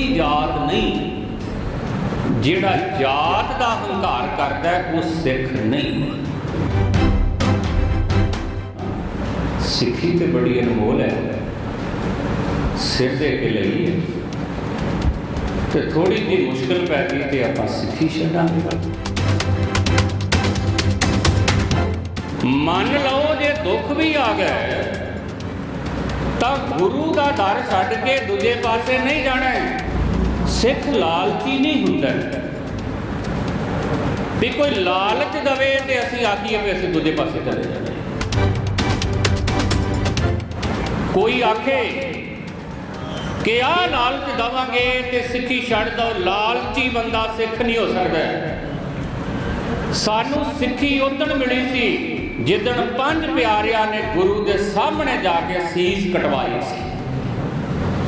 ਕੋਈ ਜਾਤ ਨਹੀਂ। ਜਿਹੜਾ ਜਾਤ ਦਾ ਹੰਕਾਰ ਕਰਦਾ ਉਹ ਸਿੱਖ ਨਹੀਂ। ਸਿੱਖੀ ਤੇ ਬੜੀ ਅਨਮੋਲ ਹੈ। ਸਿਰ ਦੇ ਕੇ ਲਈ ਹੈ। ਤੇ ਥੋੜੀ ਜਿਹੀ ਮੁਸ਼ਕਲ ਪੈ ਗਈ ਤੇ ਆਪਾਂ ਸਿੱਖੀ ਛੱਡਾਂਗੇ। ਮੰਨ ਲਓ ਜੇ ਦੁੱਖ ਵੀ ਆ ਗਿਆ ਤਾਂ ਗੁਰੂ ਦਾ ਦਰ ਛੱਡ ਕੇ ਦੂਜੇ ਪਾਸੇ ਨਹੀਂ ਜਾਣਾ ਹੈ। ਸਿੱਖ ਲਾਲਚੀ ਨਹੀਂ ਹੁੰਦਾ। ਵੀ ਕੋਈ ਲਾਲਚ ਦਵੇ ਤੇ ਅਸੀਂ ਆਖੀਏ ਵੀ ਅਸੀਂ ਦੂਜੇ ਪਾਸੇ ਚਲੇ ਜਾਣਾ ਕੋਈ ਆਖੇ ਕਿ ਆਹ ਲਾਲਚ ਦਵਾਂਗੇ ਤੇ ਸਿੱਖੀ ਛੱਡ ਦੋ ਲਾਲਚੀ ਬੰਦਾ ਸਿੱਖ ਨਹੀਂ ਹੋ ਸਕਦਾ। ਸਾਨੂੰ ਸਿੱਖੀ ਉਦਣ ਮਿਲੀ ਸੀ ਜਿੱਦਣ ਪੰਜ ਪਿਆਰਿਆਂ ਨੇ ਗੁਰੂ ਦੇ ਸਾਹਮਣੇ ਜਾ ਕੇ ਸੀਸ ਕਟਵਾਈ ਸੀ।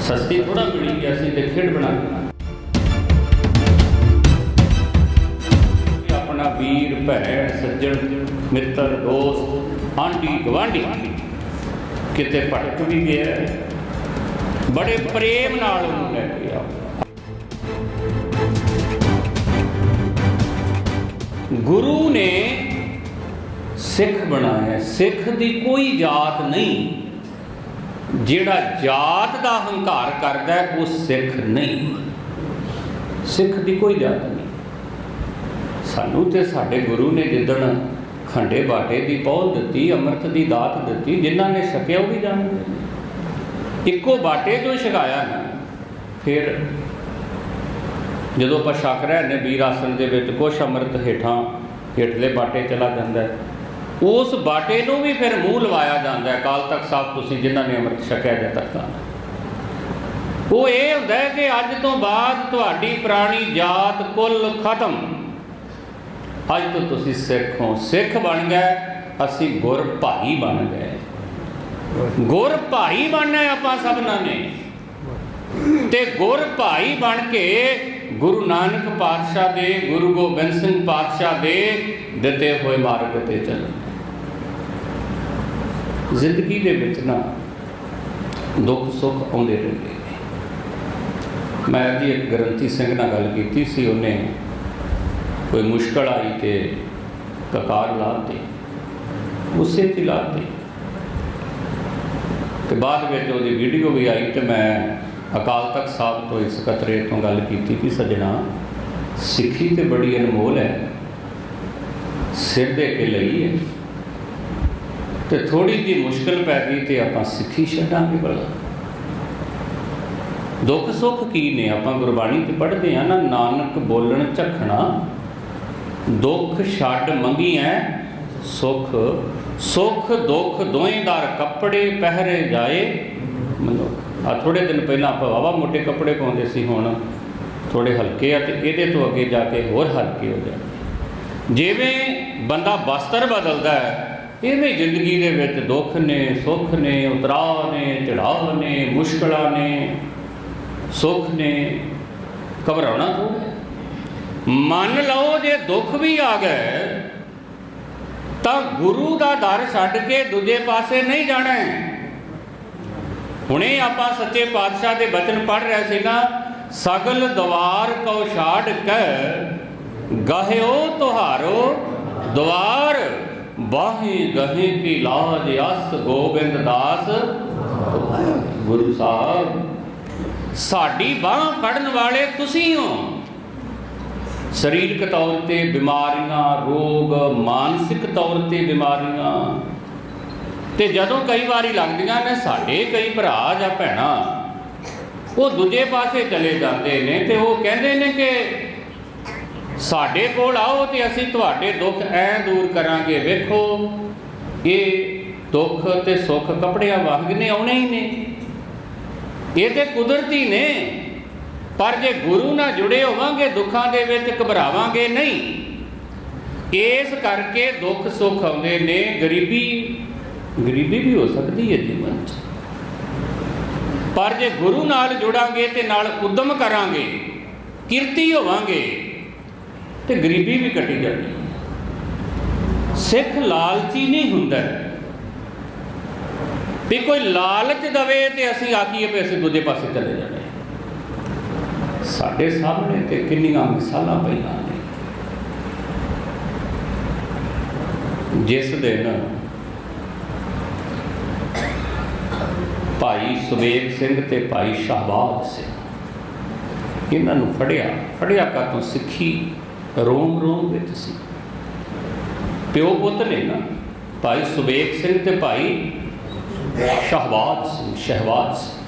ਸਸਤੀ ਥੋੜਾ ਮਿਲੀ ਅਸੀਂ ਤੇ ਖੇਡ ਬਣਾ ਆਪਣਾ ਵੀਰ, ਭੈਣ, ਸੱਜਣ, ਮਿੱਤਰ, ਦੋਸਤ, ਆਂਢੀ ਗਵਾਂਢੀ ਕਿਤੇ ਭਟਕ ਵੀ ਗਿਆ। ਬੜੇ ਪ੍ਰੇਮ ਨਾਲ ਉਹਨੂੰ ਲੈ ਕੇ ਆਓ। ਗੁਰੂ ਨੇ ਸਿੱਖ ਬਣਾਇਆ ਸਿੱਖ ਦੀ ਕੋਈ ਜਾਤ ਨਹੀਂ। ਜਿਹੜਾ ਜਾਤ ਦਾ ਹੰਕਾਰ ਕਰਦਾ ਹੈ, ਉਹ ਸਿੱਖ ਨਹੀਂ। ਸਿੱਖ ਦੀ ਕੋਈ ਜਾਤ ਨਹੀਂ। ਸਾਨੂੰ ਤੇ ਸਾਡੇ ਗੁਰੂ ਨੇ ਜਿੱਦਣ ਖੰਡੇ ਬਾਟੇ ਦੀ ਪਹੁੰਚ ਦਿੱਤੀ ਅੰਮ੍ਰਿਤ ਦੀ ਦਾਤ ਦਿੱਤੀ ਜਿਨ੍ਹਾਂ ਨੇ ਛਕਿਆ ਉਹ ਵੀ ਜਾਣਦੇ ਇੱਕੋ ਬਾਟੇ ਤੋਂ ਛਕਾਇਆ ਨਾ। ਫਿਰ ਜਦੋਂ ਆਪਾਂ ਛਕ ਰਹੇ ਨੇ ਵੀਰ ਆਸਣ ਦੇ ਵਿੱਚ ਕੁਛ ਅੰਮ੍ਰਿਤ ਹੇਠਾਂ ਹੇਠਲੇ ਬਾਟੇ ਚਲਾ ਜਾਂਦਾ ਉਸ ਬਾਟੇ ਨੂੰ ਵੀ ਫਿਰ ਮੂੰਹ ਲਵਾਇਆ ਜਾਂਦਾ ਹੈ। ਕਾਲ ਤੱਕ ਸਾਹਿਬ, ਤੁਸੀਂ ਜਿਨ੍ਹਾਂ ਨੇ ਅੰਮ੍ਰਿਤ ਛਕਿਆ ਜਾਂ ਤੱਕ ਉਹ ਇਹ ਹੁੰਦਾ ਹੈ ਕਿ ਅੱਜ ਤੋਂ ਬਾਅਦ ਤੁਹਾਡੀ ਪੁਰਾਣੀ ਜਾਤ ਕੁੱਲ ਖਤਮ। ਅੱਜ ਤੋਂ ਤੁਸੀਂ ਸਿੱਖ ਹੋ ਸਿੱਖ ਬਣ ਗਏ, ਅਸੀਂ ਗੁਰ ਭਾਈ ਬਣ ਗਏ। ਗੁਰ ਭਾਈ ਬਣਨਾ ਆਪਾਂ ਸਭਨਾਂ ਨੇ। ਤੇ ਗੁਰ ਭਾਈ ਬਣ ਕੇ ਗੁਰੂ ਨਾਨਕ ਪਾਤਸ਼ਾਹ ਦੇ, ਗੁਰੂ ਗੋਬਿੰਦ ਸਿੰਘ ਪਾਤਸ਼ਾਹ ਦੇ ਦਿੱਤੇ ਹੋਏ ਮਾਰਗ ਤੇ ਚੱਲਣਾ। ਜ਼ਿੰਦਗੀ ਦੇ ਵਿੱਚ ਨਾ ਦੁੱਖ ਸੁੱਖ ਆਉਂਦੇ ਰਹਿੰਦੇ ਨੇ। ਮੈਂ ਜੀ ਇੱਕ ਗ੍ਰੰਥੀ ਸਿੰਘ ਨਾਲ ਗੱਲ ਕੀਤੀ ਸੀ, ਉਹਨੇ ਕੋਈ ਮੁਸ਼ਕਲ ਆਈ ਤੇ ਕਕਾਰ ਲਾਤੀ ਉਸੇ ਤੇ ਲਾਤੀ ਤੇ ਬਾਅਦ ਵਿੱਚ ਉਹਦੀ ਵੀਡੀਓ ਵੀ ਆਈ ਤੇ ਮੈਂ ਅਕਾਲ ਤਖਤ ਸਾਹਿਬ ਤੋਂ ਇਸ ਕਤਰੇ ਤੋਂ ਗੱਲ ਕੀਤੀ ਕਿ ਸਜਣਾ, ਸਿੱਖੀ ਤੇ ਬੜੀ ਅਨਮੋਲ ਹੈ, ਸਿਰ ਦੇ ਕੇ ਲਈ ਹੈ। ਤੇ ਥੋੜੀ ਜਿਹੀ ਮੁਸ਼ਕਲ ਪੈ ਗਈ ਤੇ ਆਪਾਂ ਸਿੱਖੀ ਛੱਡਾਂਗੇ ਭਲਾ। ਦੁੱਖ ਸੁੱਖ ਕੀ ਨੇ? ਆਪਾਂ ਗੁਰਬਾਣੀ ਤੇ ਪੜ੍ਹਦੇ ਆ ਨਾ, ਨਾਨਕ ਬੋਲਣ ਝਖਣਾ, ਦੁੱਖ ਛੱਡ ਮੰਗੀਐ, ਸੁਖ ਸੁਖ ਦੁੱਖ ਦੋਵੇਂ ਦਰ ਕੱਪੜੇ ਪਹਿਰੇ ਜਾਏ। ਮਨੁੱਖ ਆ ਥੋੜੇ ਦਿਨ ਪਹਿਲਾਂ ਆਪਾਂ ਵਾਵਾ ਮੋਟੇ ਕੱਪੜੇ ਪਾਉਂਦੇ ਸੀ, ਹੁਣ ਥੋੜੇ ਹਲਕੇ ਆ ਤੇ ਇਹਦੇ ਤੋਂ ਅੱਗੇ ਜਾ ਕੇ ਹੋਰ ਹਲਕੇ ਹੋ ਜਾਣਗੇ ਜਿਵੇਂ ਬੰਦਾ ਬਸਤਰ ਬਦਲਦਾ ਹੈ ਇਵੇਂ ਜ਼ਿੰਦਗੀ ਦੇ ਵਿੱਚ ਦੁੱਖ ਨੇ, ਸੁੱਖ ਨੇ, ਉਤਰਾਅ ਨੇ, ਚੜਾਅ ਨੇ, ਮੁਸ਼ਕਲਾਂ ਨੇ, ਸੁੱਖ ਨੇ। ਘਬਰਾਉਣਾ ਥੋੜ੍ਹਾ ਮੰਨ ਲਓ ਜੇ ਦੁੱਖ ਵੀ ਆ ਗਏ ਤਾਂ ਗੁਰੂ ਦਾ ਦਰ ਛੱਡ ਕੇ ਦੂਜੇ ਪਾਸੇ ਨਹੀਂ ਜਾਣਾ ਹੁਣੇ ਆਪਾਂ ਸੱਚੇ ਪਾਤਸ਼ਾਹ ਦੇ ਬਚਨ ਪੜ੍ਹ ਰਹੇ ਸੀ ਨਾ, ਸਗਲ ਦਵਾਰ ਕਉ ਛਾੜ ਕੈ, ਗਹਿਓ ਤੁਹਾਰੋ ਦਵਾਰ। ਬਾਹੇ ਗਹੇ ਕੀ ਲਾਜ ਅਸ ਗੋਬਿੰਦ ਦਾਸ। ਗੁਰੂ ਸਾਹਿਬ, ਸਾਡੀ ਬਾਹ ਫੜਨ ਵਾਲੇ ਤੁਸੀਂ ਹੋ। ਸਰੀਰਕ ਤੌਰ ਤੇ ਬਿਮਾਰੀਆਂ, ਰੋਗ, ਮਾਨਸਿਕ ਤੌਰ ਤੇ ਬਿਮਾਰੀਆਂ। ਤੇ ਜਦੋਂ ਕਈ ਵਾਰੀ ਲੱਗਦੀਆਂ ਨੇ, ਸਾਡੇ ਕਈ ਭਰਾ ਜਾਂ ਭੈਣਾਂ, ਉਹ ਦੂਜੇ ਪਾਸੇ ਚਲੇ ਜਾਂਦੇ ਨੇ ਤੇ ਉਹ ਕਹਿੰਦੇ ਨੇ ਕਿ ਸਾਡੇ ਕੋਲ ਆਓ ਤੇ ਅਸੀਂ ਤੁਹਾਡੇ ਦੁੱਖ ਐ ਦੂਰ ਕਰਾਂਗੇ। ਵੇਖੋ, ਇਹ ਦੁੱਖ ਤੇ ਸੁੱਖ ਕੱਪੜਿਆਂ ਵਾਂਗ ਨੇ ਆਉਣੇ ਹੀ ਨੇ। ਇਹ ਤੇ ਕੁਦਰਤੀ ਨੇ, ਪਰ ਜੇ ਗੁਰੂ ਨਾਲ ਜੁੜੇ ਹੋਵਾਂਗੇ, ਦੁੱਖਾਂ ਦੇ ਵਿੱਚ ਘਬਰਾਵਾਂਗੇ ਨਹੀਂ। ਇਸ ਕਰਕੇ ਦੁੱਖ ਸੁੱਖ ਆਉਂਦੇ ਨੇ। ਗਰੀਬੀ ਗਰੀਬੀ ਵੀ ਹੋ ਸਕਦੀ ਹੈ ਜੀਵਨ 'ਚ। ਪਰ ਜੇ ਗੁਰੂ ਨਾਲ ਜੁੜਾਂਗੇ ਤੇ ਨਾਲ ਉਦਮ ਕਰਾਂਗੇ, ਕਿਰਤੀ ਹੋਵਾਂਗੇ ਤੇ ਗਰੀਬੀ ਵੀ ਕੱਟੀ ਜਾਣੀ ਸਿੱਖ ਲਾਲਚੀ ਨਹੀਂ ਹੁੰਦਾ। ਵੀ ਕੋਈ ਲਾਲਚ ਦਵੇ ਤੇ ਅਸੀਂ ਆਖੀਏ ਵੀ ਅਸੀਂ ਦੂਜੇ ਪਾਸੇ ਚਲੇ ਜਾਣੇ ਸਾਡੇ ਸਾਹਮਣੇ ਤੇ ਕਿੰਨੀਆਂ ਮਿਸਾਲਾਂ ਪਈਆਂ ਨੇ। ਜਿਸ ਦਿਨ ਭਾਈ ਸੁਬੇਗ ਸਿੰਘ ਤੇ ਭਾਈ ਸ਼ਹਬਾਜ਼ ਸਿੰਘ ਇਹਨਾਂ ਨੂੰ ਫੜਿਆ। ਫੜਿਆ ਕਾ ਤੋਂ ਸਿੱਖੀ ਰੋਮ ਰੋਮ ਵਿੱਚ ਸੀ। ਪਿਓ ਪੁੱਤ ਨੇ ਨਾ ਭਾਈ ਸੁਬੇਗ ਸਿੰਘ ਤੇ ਭਾਈ ਸ਼ਹਬਾਜ਼ ਸਿੰਘ, ਸ਼ਹਿਬਾਜ਼ ਸਿੰਘ।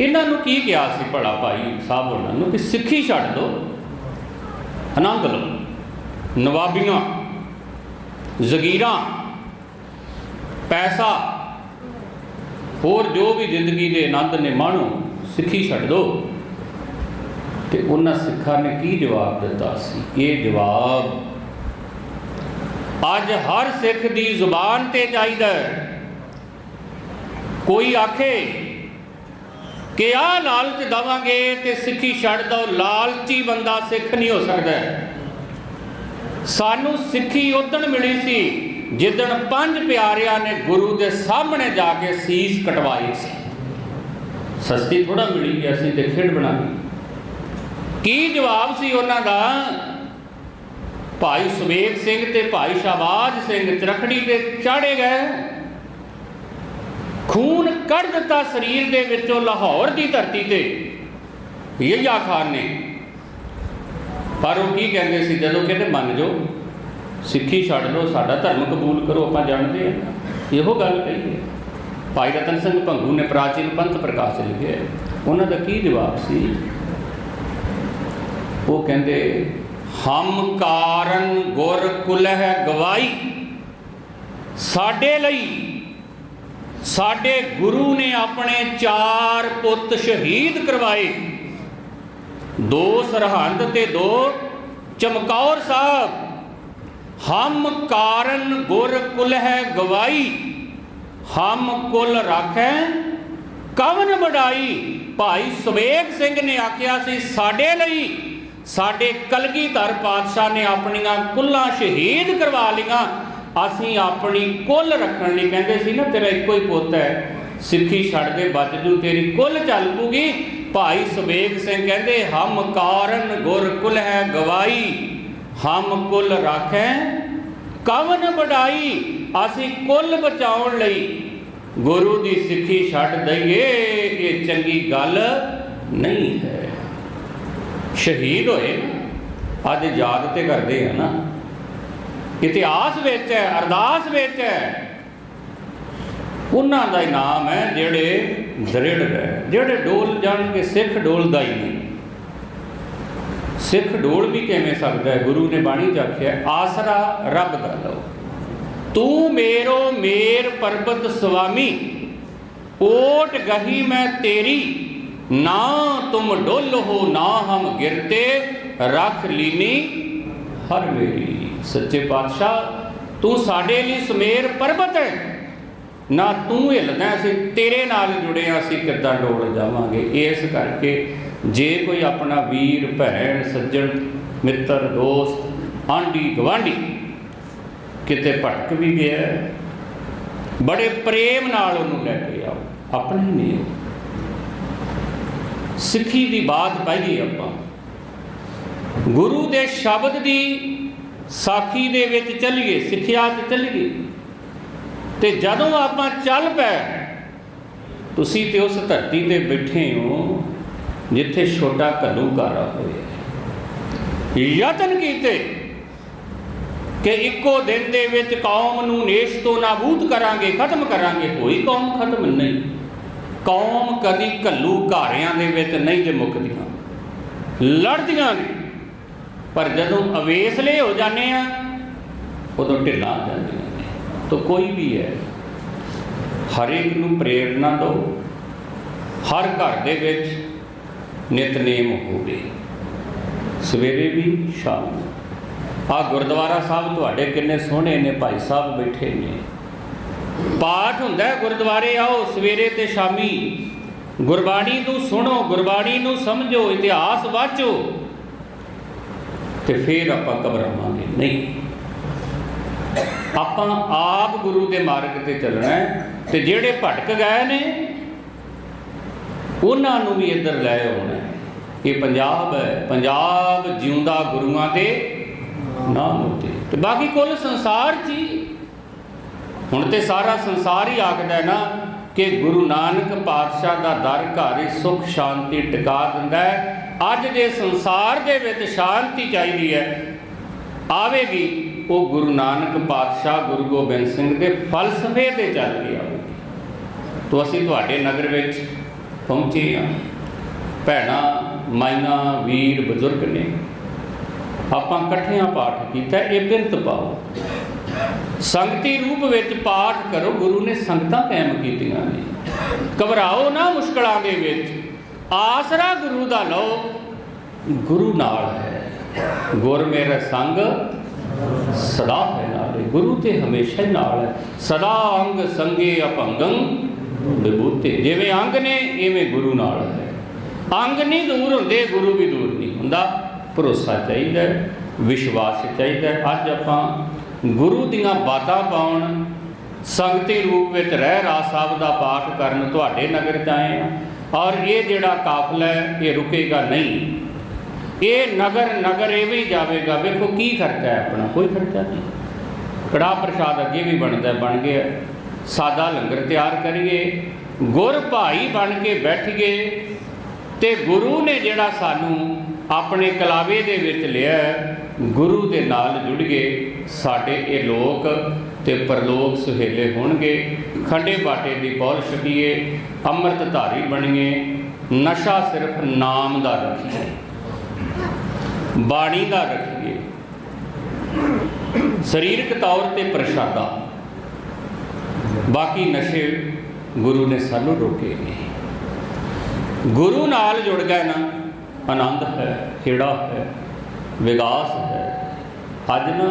ਇਹਨਾਂ ਨੂੰ ਕੀ ਕਿਹਾ ਸੀ ਭਲਾ ਭਾਈ ਸਾਹਿਬ ਉਹਨਾਂ ਨੂੰ ਕਿ ਸਿੱਖੀ ਛੱਡ ਦਿਓ ਆਨੰਦ ਲਓ। ਨਵਾਬੀਆਂ, ਜ਼ਗੀਰਾਂ, ਪੈਸਾ, ਹੋਰ ਜੋ ਵੀ ਜ਼ਿੰਦਗੀ ਦੇ ਆਨੰਦ ਨੇ ਮਾਣੋ ਸਿੱਖੀ ਛੱਡ ਦਿਓ ਤੇ ਉਹਨਾਂ ਸਿੱਖਾਂ ਨੇ ਕੀ ਜਵਾਬ ਦਿੱਤਾ ਸੀ? ਇਹ ਜਵਾਬ, ਅੱਜ ਹਰ ਸਿੱਖ ਦੀ ਜ਼ੁਬਾਨ ਤੇ ਚਾਹੀਦਾ ਹੈ। ਕੋਈ ਆਖੇ ਕਿ ਆ ਲਾਲਚ ਦਵਾਂਗੇ ਤੇ ਸਿੱਖੀ ਛੱਡ ਦੋ, ਲਾਲਚੀ ਬੰਦਾ ਸਿੱਖ ਨਹੀਂ ਹੋ ਸਕਦਾ ਸਾਨੂੰ ਸਿੱਖੀ ਉਦਣ ਮਿਲੀ ਸੀ ਜਿੱਦਣ ਪੰਜ ਪਿਆਰਿਆਂ ਨੇ ਗੁਰੂ ਦੇ ਸਾਹਮਣੇ ਜਾ ਕੇ ਸੀਸ ਕਟਵਾਈ ਸੀ। ਸਸਤੀ ਥੋੜਾ ਮਿਲੀ ਅਸੀਂ ਤੇ ਖੇਡ ਬਣਾਈ ਕੀ ਜਵਾਬ ਸੀ ਉਹਨਾਂ ਦਾ? ਭਾਈ ਸੁਬੇਗ ਸਿੰਘ ਤੇ ਭਾਈ ਸ਼ਾਬਾਜ ਸਿੰਘ ਚਰਖੜੀ ਤੇ ਚਾੜੇ ਗਏ। ਖੂਨ ਕੱਢ ਦਿੱਤਾ ਸਰੀਰ ਦੇ ਵਿੱਚੋਂ ਲਾਹੌਰ ਦੀ ਧਰਤੀ ਤੇ ਯਹੀਆ ਖਾਨ ਨੇ। ਪਰ ਉਹ ਕੀ ਕਹਿੰਦੇ ਸੀ, ਜਦੋਂ ਕਹਿੰਦੇ, ਮੰਨ ਜਾਓ ਸਿੱਖੀ ਛੱਡ ਲਓ, ਸਾਡਾ ਧਰਮ ਕਬੂਲ ਕਰੋ, ਆਪਾਂ ਜਾਣਦੇ ਆ ਇਹੋ ਗੱਲ ਕਹੀ ਹੈ। ਭਾਈ ਰਤਨ ਸਿੰਘ ਭੰਗੂ ਨੇ ਪ੍ਰਾਚੀਨ ਪੰਥ ਪ੍ਰਕਾਸ਼ ਲਿਖਿਆ ਉਹਨਾਂ ਦਾ ਕੀ ਜਵਾਬ ਸੀ? ਉਹ ਕਹਿੰਦੇ, ਹਮ ਕਾਰਨ ਗੁਰ ਕੁਲਹਿ ਗਵਾਈ, ਸਾਡੇ ਲਈ ਸਾਡੇ ਗੁਰੂ ਨੇ ਆਪਣੇ ਚਾਰ ਪੁੱਤ ਸ਼ਹੀਦ ਕਰਵਾਏ। ਦੋ ਸਰਹੰਦ ਤੇ ਦੋ ਚਮਕੌਰ ਸਾਹਿਬ। ਹਮ ਕਾਰਨ ਗੁਰ ਕੁਲਹਿ ਗਵਾਈ, ਹਮ ਕੁਲ ਰਾਖੈ ਕਵਨ ਵਡਾਈ ਭਾਈ ਸੁਬੇਗ ਸਿੰਘ ਨੇ ਆਖਿਆ ਸੀ, ਸਾਡੇ ਲਈ ਸਾਡੇ ਕਲਗੀਧਰ ਪਾਤਸ਼ਾਹ ਨੇ ਆਪਣੀਆਂ ਕੁੱਲਾਂ ਸ਼ਹੀਦ ਕਰਵਾ ਲਈਆਂ। ਅਸੀਂ ਆਪਣੀ ਕੁੱਲ ਰੱਖਣ ਲਈ ਕਹਿੰਦੇ ਸੀ ਨਾ, ਤੇਰਾ ਇੱਕੋ ਹੀ ਪੁੱਤ ਹੈ। ਸਿੱਖੀ ਛੱਡ ਦੇ ਬਚ ਜੂ, ਤੇਰੀ ਕੁੱਲ ਚੱਲ ਪੂਗੀ। ਭਾਈ ਸੁਬੇਗ ਸਿੰਘ ਕਹਿੰਦੇ, ਹਮ ਕਾਰਨ ਗੁਰ ਕੁਲ ਹੈ ਗਵਾਈ। ਹਮ ਕੁਲ ਰਾਖੈ ਕਵਨ ਵਡਾਈ। ਅਸੀਂ ਕੁੱਲ ਬਚਾਉਣ ਲਈ ਗੁਰੂ ਦੀ ਸਿੱਖੀ ਛੱਡ ਦਈਏ, ਇਹ ਚੰਗੀ ਗੱਲ ਨਹੀਂ ਹੈ। ਸ਼ਹੀਦ ਹੋਏ ਅੱਜ ਯਾਦ ਤੇ ਕਰਦੇ ਆ ਨਾ। ਇਤਿਹਾਸ ਵਿੱਚ ਹੈ, ਅਰਦਾਸ ਵਿੱਚ ਹੈ। ਉਹਨਾਂ ਦਾ ਹੀ ਨਾਮ ਹੈ ਜਿਹੜੇ ਦ੍ਰਿੜ ਹੈ ਜਿਹੜੇ ਡੋਲ ਜਾਣਗੇ, ਸਿੱਖ ਡੋਲਦਾ ਹੀ ਨਹੀਂ। ਸਿੱਖ ਡੋਲ ਵੀ ਕਿਵੇਂ ਸਕਦਾ ਹੈ? ਗੁਰੂ ਨੇ ਬਾਣੀ ਚ ਆਖਿਆ, ਆਸਰਾ ਰੱਬ ਦਾ ਲਓ। ਤੂੰ ਮੇਰੋ ਮੇਰ ਪਰਬਤ ਸੁਆਮੀ ਓਟ ਗਹੀ ਮੈਂ ਤੇਰੀ। ਨਾ ਤੁਮ ਡੁੱਲ ਹੋ, ਨਾ ਹਮ ਗਿਰਤੇ, ਰੱਖ ਲੀਨੀ ਹਰ ਮੇਰੀ। ਸੱਚੇ ਪਾਤਸ਼ਾਹ, ਤੂੰ ਸਾਡੇ ਲਈ ਸਮੇਰ ਪਰਬਤ ਹੈ। ਨਾ ਤੂੰ ਹਿੱਲਦਾ ਅਸੀਂ ਤੇਰੇ ਨਾਲ ਜੁੜੇ ਹਾਂ, ਅਸੀਂ ਕਿੱਦਾਂ ਡੋਲ ਜਾਵਾਂਗੇ? ਇਸ ਕਰਕੇ ਜੇ ਕੋਈ ਆਪਣਾ ਵੀਰ, ਭੈਣ, ਸੱਜਣ, ਮਿੱਤਰ, ਦੋਸਤ, ਆਂਢੀ ਗਵਾਂਢੀ ਕਿਤੇ ਭਟਕ ਵੀ ਗਿਆ ਬੜੇ ਪ੍ਰੇਮ ਨਾਲ ਉਹਨੂੰ ਲੈ ਕੇ ਆਓ। ਆਪਣੇ ਨਹੀਂ ਉਹ। ਸਿੱਖੀ ਦੀ ਬਾਤ ਪਾਈਏ ਆਪਾਂ। ਗੁਰੂ ਦੇ ਸ਼ਬਦ ਦੀ ਸਾਖੀ ਦੇ ਵਿੱਚ ਚੱਲੀਏ, ਸਿੱਖਿਆ ਤੇ ਚੱਲੀਏ, ਤੇ ਜਦੋਂ ਆਪਾਂ ਚੱਲ ਪਏ, ਤੁਸੀਂ ਤੇ ਉਸ ਧਰਤੀ ਤੇ ਬੈਠੇ ਹੋ, ਜਿੱਥੇ ਛੋਟਾ ਘੱਲੂਘਾਰਾ ਹੋਇਆ। ਯਤਨ ਕੀਤੇ ਕਿ ਇੱਕੋ ਦਿਨ ਦੇ ਵਿੱਚ ਕੌਮ ਨੂੰ ਨੇਸ਼ ਤੋਂ ਨਾਬੂਦ ਕਰਾਂਗੇ, ਖਤਮ ਕਰਾਂਗੇ, ਕੋਈ ਕੌਮ ਖਤਮ ਨਹੀਂ। ਕੌਮ ਕਦੀ ਘੱਲੂ ਘਾਰਿਆਂ ਦੇ ਵਿੱਚ ਨਹੀਂ ਜੇ ਮੁੱਕਦੀਆਂ। ਲੜਦੀਆਂ ਨੇ, ਪਰ ਜਦੋਂ ਅਵੇਸਲੇ ਹੋ ਜਾਂਦੇ ਆ, ਉਦੋਂ ਢਿੱਲਾਂ ਆ ਜਾਂਦੀਆਂ ਨੇ। ਤਾਂ ਕੋਈ ਵੀ ਹੈ, ਹਰੇਕ ਨੂੰ ਪ੍ਰੇਰਣਾ ਦਿਓ ਹਰ ਘਰ ਦੇ ਵਿੱਚ ਨਿਤਨੇਮ ਹੋਵੇ। ਸਵੇਰੇ ਵੀ ਸ਼ਾਮ ਨੂੰ। ਆ ਗੁਰਦੁਆਰਾ ਸਾਹਿਬ ਤੁਹਾਡੇ ਕਿੰਨੇ ਸੋਹਣੇ ਨੇ, ਭਾਈ ਸਾਹਿਬ ਬੈਠੇ ਨੇ। ਪਾਠ ਹੁੰਦਾ ਗੁਰਦੁਆਰੇ, ਆਓ ਸਵੇਰੇ ਤੇ ਸ਼ਾਮੀ। ਗੁਰਬਾਣੀ ਨੂੰ ਸੁਣੋ, ਗੁਰਬਾਣੀ ਨੂੰ ਸਮਝੋ, ਇਤਿਹਾਸ ਵਾਚੋ। ਤੇ ਫਿਰ ਆਪਾਂ ਘਬਰਾਵਾਂਗੇ। ਨਹੀਂ। ਆਪਾਂ ਆਪ ਗੁਰੂ ਦੇ ਮਾਰਗ ਤੇ ਚੱਲਣਾ ਹੈ ਤੇ ਜਿਹੜੇ ਭਟਕ ਗਏ ਨੇ, ਉਹਨਾਂ ਨੂੰ ਵੀ ਇੱਧਰ ਲੈ ਆਉਣਾ ਹੈ। ਇਹ ਪੰਜਾਬ ਹੈ। ਪੰਜਾਬ ਜਿਉਂਦਾ ਗੁਰੂਆਂ ਦੇ ਨਾਮ ਉੱਤੇ। ਤੇ ਬਾਕੀ ਕੁੱਲ ਸੰਸਾਰ 'ਚ ਹੀ ਹੁਣ ਤੇ ਸਾਰਾ ਸੰਸਾਰ ਹੀ ਆਖਦਾ ਨਾ ਕਿ ਗੁਰੂ ਨਾਨਕ ਪਾਤਸ਼ਾਹ ਦਾ ਦਰ ਘਰ ਹੀ ਸੁਖ, ਸ਼ਾਂਤੀ ਟਿਕਾ ਦਿੰਦਾ ਹੈ। ਅੱਜ ਦੇ ਸੰਸਾਰ ਦੇ ਵਿੱਚ ਸ਼ਾਂਤੀ ਚਾਹੀਦੀ ਹੈ, ਆਵੇਗੀ, ਉਹ ਗੁਰੂ ਨਾਨਕ ਪਾਤਸ਼ਾਹ ਗੁਰੂ ਗੋਬਿੰਦ ਸਿੰਘ ਦੇ ਫਲਸਫੇ ਤੇ ਚੱਲ ਕੇ ਆਵੇਗੀ। ਤੋ ਅਸੀਂ ਤੁਹਾਡੇ ਨਗਰ ਵਿੱਚ ਪਹੁੰਚੇ ਹਾਂ। ਭੈਣਾਂ, ਮਾਈਆਂ, ਵੀਰ, ਬਜ਼ੁਰਗ ਨੇ। ਆਪਾਂ ਇਕੱਠਿਆਂ ਪਾਠ ਕੀਤਾ, ਇਹ ਬਿਰਤ ਪਾਓ। ਸੰਗਤੀ ਰੂਪ ਵਿੱਚ ਪਾਠ ਕਰੋ, ਗੁਰੂ ਨੇ ਸੰਗਤਾਂ ਕਾਇਮ ਕੀਤੀਆਂ ਨੇ। ਘਬਰਾਓ ਨਾ ਮੁਸ਼ਕਲਾਂ ਦੇ ਵਿੱਚ। ਆਸਰਾ ਗੁਰੂ ਦਾ ਲਓ, ਗੁਰੂ ਨਾਲ ਹੈ। ਗੁਰ ਮੇਰੇ ਸੰਗ ਸਦਾ ਹੈ ਨਾਲੇ ਗੁਰੂ ਤੇ ਹਮੇਸ਼ਾ ਹੀ ਨਾਲ ਹੈ। ਸਦਾ ਅੰਗ ਸੰਗੇ ਅਪੰਗੰ ਵਿਭੂਤੇ ਜਿਵੇਂ ਅੰਗ ਨੇ, ਇਵੇਂ ਗੁਰੂ ਨਾਲ ਹੈ। ਅੰਗ ਨਹੀਂ ਦੂਰ ਹੁੰਦੇ, ਗੁਰੂ ਵੀ ਦੂਰ ਨਹੀਂ ਹੁੰਦਾ। ਭਰੋਸਾ ਚਾਹੀਦਾ ਵਿਸ਼ਵਾਸ ਚਾਹੀਦਾ ਅੱਜ ਆਪਾਂ ਗੁਰੂ ਦੀਆਂ ਬਾਤਾਂ ਪਾਉਣ, ਸੰਗਤੀ ਰੂਪ ਵਿੱਚ ਰਹਿ ਰਾਸ ਸਾਹਿਬ ਦਾ ਪਾਠ ਕਰਨ ਤੁਹਾਡੇ ਨਗਰ ਚ ਆਏ ਔਰ ਇਹ ਜਿਹੜਾ ਕਾਫਲਾ ਹੈ, ਇਹ ਰੁਕੇਗਾ ਨਹੀਂ। ਇਹ ਨਗਰ ਨਗਰ ਇਹ ਵੀ ਜਾਵੇਗਾ। ਵੇਖੋ ਕੀ ਖਰਚਾ ਹੈ ਆਪਣਾ, ਕੋਈ ਖਰਚਾ ਨਹੀਂ। ਕੜਾ ਪ੍ਰਸ਼ਾਦ ਅੱਗੇ ਵੀ ਬਣਦਾ, ਬਣ ਗਿਆ। ਸਾਦਾ ਲੰਗਰ ਤਿਆਰ ਕਰੀਏ। ਗੁਰ ਭਾਈ ਬਣ ਕੇ ਬੈਠੀਏ ਤੇ ਗੁਰੂ ਨੇ ਜਿਹੜਾ ਸਾਨੂੰ ਆਪਣੇ ਕਲਾਵੇ ਦੇ ਵਿੱਚ ਲਿਆ ਗੁਰੂ ਦੇ ਨਾਲ ਜੁੜ ਗਏ। ਸਾਡੇ ਇਹ ਲੋਕ ਤੇ ਪਰਲੋਕ ਸੁਹੇਲੇ ਹੋਣਗੇ। ਖੰਡੇ ਬਾਟੇ ਦੀ ਪੌਲ ਛਕੀਏ, ਅੰਮ੍ਰਿਤ ਧਾਰੀ ਬਣੀਏ। ਨਸ਼ਾ ਸਿਰਫ ਨਾਮ ਦਾ ਰੱਖੀਏ, ਬਾਣੀ ਦਾ ਰੱਖੀਏ। ਸਰੀਰਕ ਤੌਰ ਤੇ ਪ੍ਰਸ਼ਾਦਾ। ਬਾਕੀ ਨਸ਼ੇ ਗੁਰੂ ਨੇ ਸਾਨੂੰ ਰੋਕੇ ਨਹੀਂ ਗੁਰੂ ਨਾਲ ਜੁੜ ਗਏ ਨਾ, ਆਨੰਦ ਹੈ, ਖੇੜਾ ਹੈ, ਵਿਗਾਸ ਹੈ ਅੱਜ ਨਾ